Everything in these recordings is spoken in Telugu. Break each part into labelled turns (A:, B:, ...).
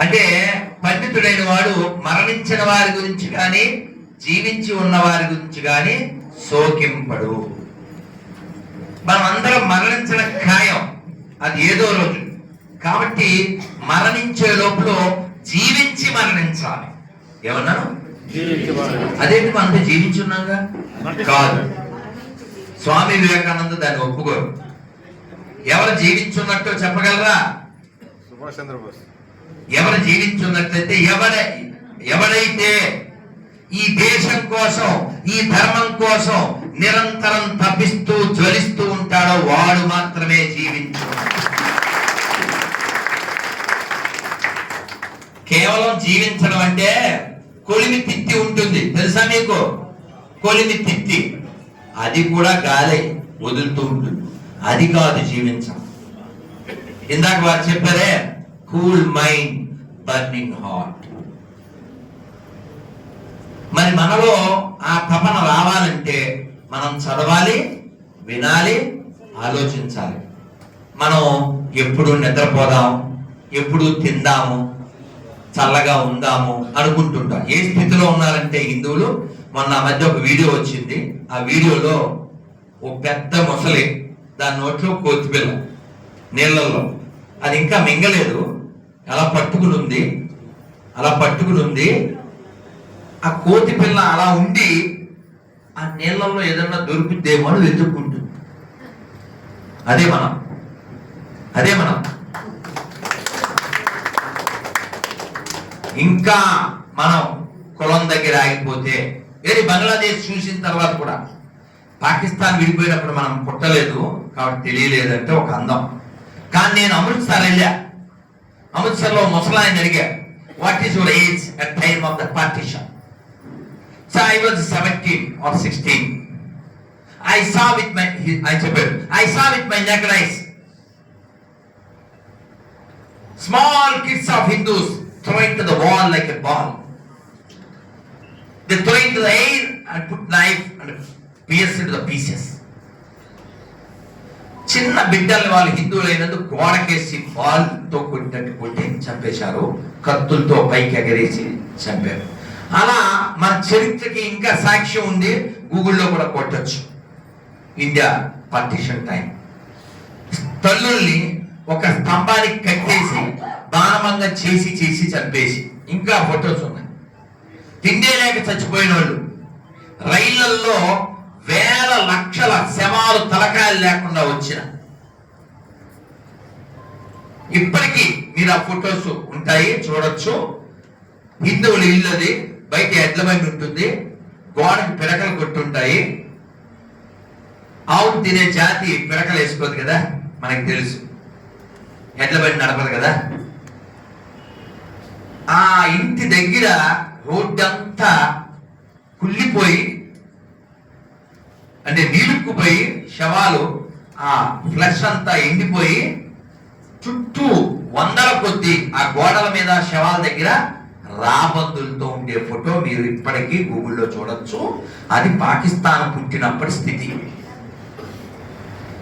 A: అంటే పండితుడైన వాడు మరణించిన వారి గురించి కానీ జీవించి ఉన్న వారి గురించి కానీ శోకింపడు. మనం అందరం మరణించడం ఖాయం అది ఏదో రోజు. కాబట్టి మరణించే లోపల జీవించి మరణించాలి. ఏమన్నాను? అదేంటి మనతో జీవించి ఉన్నాగా? కాదు. స్వామి వివేకానంద దాన్ని ఒప్పుకోరు. ఎవరు జీవించున్నట్టు చెప్పగలరా?
B: సుభాష్ చంద్రబోస్.
A: ఎవరు జీవించున్నట్లయితే ఎవడ ఎవడైతే ఈ దేశం కోసం ఈ ధర్మం కోసం నిరంతరం తప్పిస్తూ జ్వలిస్తూ ఉంటాడో వాడు మాత్రమే జీవించు. కేవలం జీవించడం అంటే కొలిమి తిత్తి ఉంటుంది. తెలుసా మీకు? కొలిమి తిత్తి. అది కూడా గాలి వదులుతూ ఉంటుంది. అది కాదు జీవించడం. ఇందాక వారు చెప్పారే కూల్ మైండ్. బర్నింగ్ హార్ట్ మరి మనలో ఆ తపన రావాలంటే మనం చదవాలి వినాలి ఆలోచించాలి. మనం ఎప్పుడు నిద్రపోదాం ఎప్పుడు తిందాము చల్లగా ఉందాము అనుకుంటుంటాం. ఏ స్థితిలో ఉన్నారంటే హిందువులు మొన్న ఆ మధ్య ఒక వీడియో వచ్చింది. ఆ వీడియోలో ఓ పెద్ద ముసలి దాని నోట్లో కోతిపిల్ల నీళ్ళల్లో. అది ఇంకా మింగలేదు. అలా పట్టుకుని ఉంది అలా పట్టుకుని ఉంది ఆ కోతి పిల్ల అలా ఉండి ఆ నీళ్ళల్లో ఏదన్నా దొరుకుద్దేమో అని వెతుక్కుంటుంది. అదే మనం. అదే మనం. ఇంకా మనం కులం దగ్గర ఆగిపోతే ఏది బంగ్లాదేశ్ చూసిన తర్వాత కూడా పాకిస్తాన్ విడిపోయినప్పుడు మనం పుట్టలేదు కాబట్టి తెలియలేదంటే ఒక అందం. కానీ నేను అమృత్సర్ వెళ్ళా. అమృత్సర్లో ముసలాయన అడిగారు what is your age at time of the partition so I was seventeen or sixteen I saw with my ఆయన చెప్పారు I saw with my naked eyes small kids of Hindus throwing to the wall like a ball. They throw into the air and put knife and pierce into the pieces. చిన్న బిడ్డల్ని వాళ్ళు హిందువులైనందుకు గోడకేసి బాల్తో కొట్టినట్టు కొట్టి చంపేశారు. కత్తులతో పైకి ఎగరేసి చంపారు. అలా మన చరిత్రకి ఇంకా సాక్ష్యం ఉంది. గూగుల్లో కూడా కొట్టచ్చు. India partition time. తల్లుల్ని ఒక స్తంభానికి కట్టేసి బాణమంగా చేసి చేసి చంపేసి ఇంకా ఫొటోస్ ఉన్నాయి. తిండే లేక చచ్చిపోయిన వాళ్ళు రైళ్ళల్లో వేల లక్షల శవాలు తలకాయలు లేకుండా వచ్చిన. ఇప్పటికీ మీరు ఆ ఫొటోస్ ఉంటాయి చూడొచ్చు. హిందువులు ఇల్లు అది బయట ఎడ్ల బండి ఉంటుంది గోడకి పిడకలు కొట్టుంటాయి. ఆవు తినే జాతి పిడకలు వేసుకోదు కదా మనకి తెలుసు. ఎడ్ల బండి నడపదు కదా. ఆ ఇంటి దగ్గర రోడ్డంతా కుళ్ళిపోయి అంటే నీలుక్కుపోయి శవాలు ఆ ఫ్లష్ అంతా ఎండిపోయి చుట్టూ వందల కొద్ది ఆ గోడల మీద శవాల దగ్గర రాబందులతో ఉండే ఫోటో మీరు ఇప్పటికీ గూగుల్లో చూడొచ్చు. అది పాకిస్తాన్ పుట్టినప్పటి స్థితి.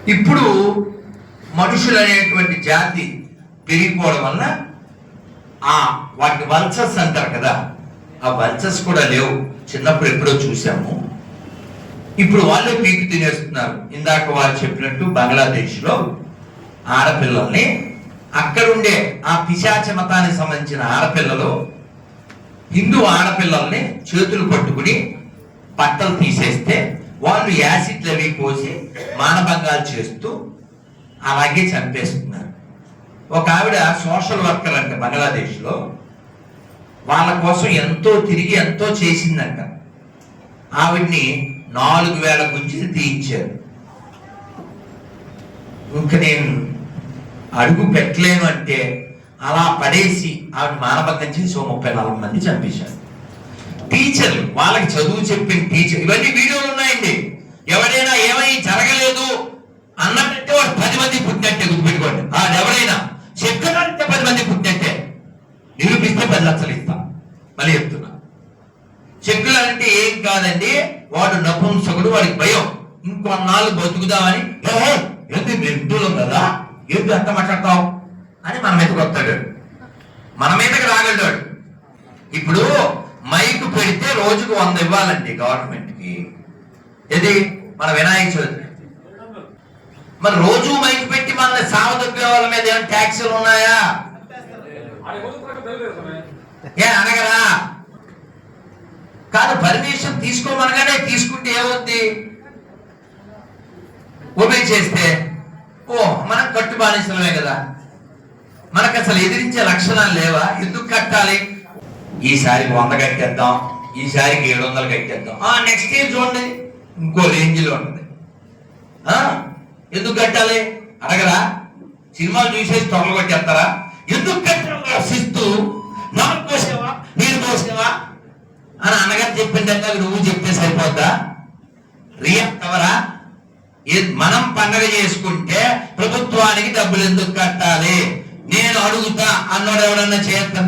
A: ఇప్పుడు మనుషులు అనేటువంటి జాతి పెరిగిపోవడం వల్ల ఆ వాటి వల్సస్ అంటారు కదా ఆ వల్సస్ కూడా లేవు. చిన్నప్పుడు ఎప్పుడో చూసాము ఇప్పుడు వాళ్ళే పీకి తినేస్తున్నారు. ఇందాక వాళ్ళు చెప్పినట్టు బంగ్లాదేశ్లో ఆడపిల్లల్ని అక్కడుండే ఆ పిశాచ మతానికి సంబంధించిన ఆడపిల్లలు హిందూ ఆడపిల్లల్ని చేతులు పట్టుకుని బట్టలు తీసేస్తే వాళ్ళు యాసిడ్లు అవి పోసి మానభంగాలు చేస్తూ అలాగే చంపేస్తున్నారు. ఒక ఆవిడ సోషల్ వర్కర్ అంట బంగ్లాదేశ్లో. వాళ్ళ కోసం ఎంతో తిరిగి ఎంతో చేసిందంట. ఆవిడ్ని నాలుగు వేల గుంజీలు తీయించారు. ఇంక నేను అడుగు పెట్టలేను అంటే అలా పడేసి ఆవిడ మానభంగం చేసి ఓ ముప్పై నాలుగు మంది చంపేశారు. టీచర్లు వాళ్ళకి చదువు చెప్పిన టీచర్ ఇవన్నీ వీడియోలు ఉన్నాయండి. ఎవరైనా ఏమై జరగలేదు అన్నట్టే వాడు పది మంది పుట్టినట్టే గుర్తుపెట్టుకోండి. అది ఎవరైనా చెప్పినట్టే పది మంది పుట్టినట్టే. నిరూపిస్తే పది లక్షలు ఇస్తాం. మళ్ళీ చెప్తున్నా. చెక్కులు అంటే ఏం కాదండి? వాడు నపుంసకుడు వాడికి భయం. ఇంకొన్నాళ్ళు బతుకుదామని "ఏ, ఏంటి మేము హిందువులం కదా ఏంటి అంత మాట్లాడతావు? అని మన మీదకి వస్తాడు. మన మీదకి ఇప్పుడు మైక్ పెడితే రోజుకు వంద ఇవ్వాలండి గవర్నమెంట్కి ఇది మన వినాయక చవితి. మరి రోజు మైక్ పెట్టి మన సావదొబ్బే వాళ్ళ మీద ఏమైనా ట్యాక్సులు ఉన్నాయా? ఏ అనగరా? కాదు డెసిషన్ తీసుకోమనగానే తీసుకుంటే ఏమవుద్ది? ఒబే చేస్తే ఓ మనం కట్టు బానిసలమే కదా. మనకు అసలు ఎదిరించే లక్షణాలు లేవా? ఎందుకు కట్టాలి? ఈసారి వంద కట్టేద్దాం ఈసారికి ఏడు వందలు కట్టేద్దాం. ఆ నెక్స్ట్ ఇయర్ చూడండి ఇంకో రేంజ్లో ఉంటుంది. ఆ, ఎందుకు కట్టాలి? అడగరా? సినిమాలు చూసేసి తొడలు కొట్టేస్తారా? ఎందుకు కట్టాలి? శిస్తు నాకు పోసేవా నేను పోసేవా అని అన్నగారు చెప్పిందంటే అది నువ్వు చెప్తే సరిపోద్దా? రియల్ ఎవరా మనం పండగ చేసుకుంటే ప్రభుత్వానికి డబ్బులు ఎందుకు కట్టాలి? నేను అడుగుతా అన్నోడు ఎవడన్నా చేస్తాను